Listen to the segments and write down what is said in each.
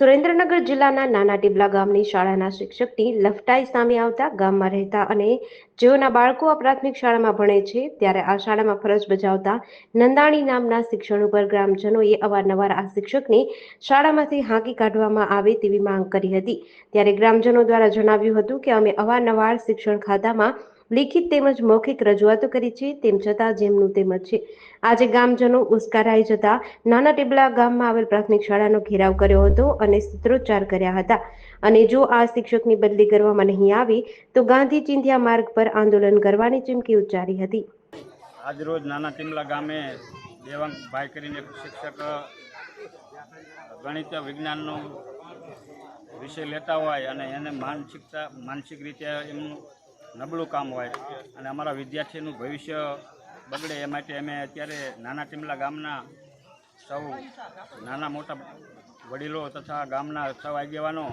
સુરેન્દ્રનગર જિલ્લાના નાના ટીબલા ગામની શાળાના શિક્ષકની લફટાઈ સામે આવતા ગામમાં રહેતા અને જેઓના બાળકો આ પ્રાથમિક શાળામાં ભણે છે, ત્યારે આ શાળામાં ફરજ બજાવતા નંદાણી નામના શિક્ષણ ઉપર ગ્રામજનોએ અવારનવાર આ શિક્ષકને શાળામાંથી હાંકી કાઢવામાં આવે તેવી માંગ કરી હતી. ત્યારે ગ્રામજનો દ્વારા જણાવ્યું હતું કે અમે અવારનવાર શિક્ષણ ખાતામાં લિખિત તેમજ મૌખિક રજૂઆતો કરી છે, તેમ છતાં જેમનું તેમ છે. આજે ગામજનો ઉશ્કારાઈ જતા નાના ટીબલા ગામમાં આવેલ પ્રાથમિક શાળાનો ઘેરાવ કર્યો હતો અને સૂત્રોચ્ચાર કર્યા હતા. અને જો આ શિક્ષકની બદલી કરવામાં નહીં આવે, તો ગાંધી ચિંધ્યા માર્ગ પર આંદોલન કરવાની ચીમકી ઉચ્ચારી હતી. આજરોજ નાના ટીમલા ગામે દેવાંગભાઈ કરીને શિક્ષક, ગણિત, વિજ્ઞાનનો વિષય લેતા હોય અને એને માનસિકતા, માનસિક રીતે એમનું નબળું કામ હોય અને અમારા વિદ્યાર્થીનું ભવિષ્ય બગડે એ માટે અમે અત્યારે નાના ટીમલા ગામના સૌ નાના મોટા વડીલો તથા ગામના સૌ આગેવાનો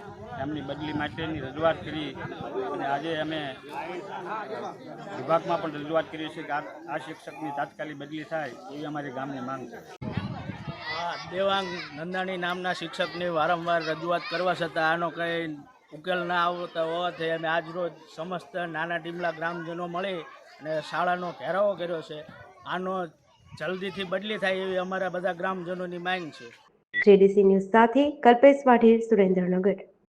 એમની બદલી માટેની રજૂઆત કરી અને આજે અમે વિભાગમાં પણ રજૂઆત કરી છે કે આ શિક્ષકની તાત્કાલિક બદલી થાય એવી અમારી ગામની માંગ છે. દેવાંગ નંદાણી નામના શિક્ષકની વારંવાર રજૂઆત કરવા છતાં આનો કંઈ ઉકેલ ના આવતા હોવાથી અમે આજરોજ સમસ્ત નાના ટીમલા ગ્રામજનો મળી અને શાળાનો ઘેરાવો કર્યો છે. આનો જલ્દીથી બદલી થાય એવી અમારા બધા ગ્રામજનોની માંગ છે. જેડીસી ન્યૂઝ સાથે કલ્પેશ પાટીલ સુરેન્દ્રનગર.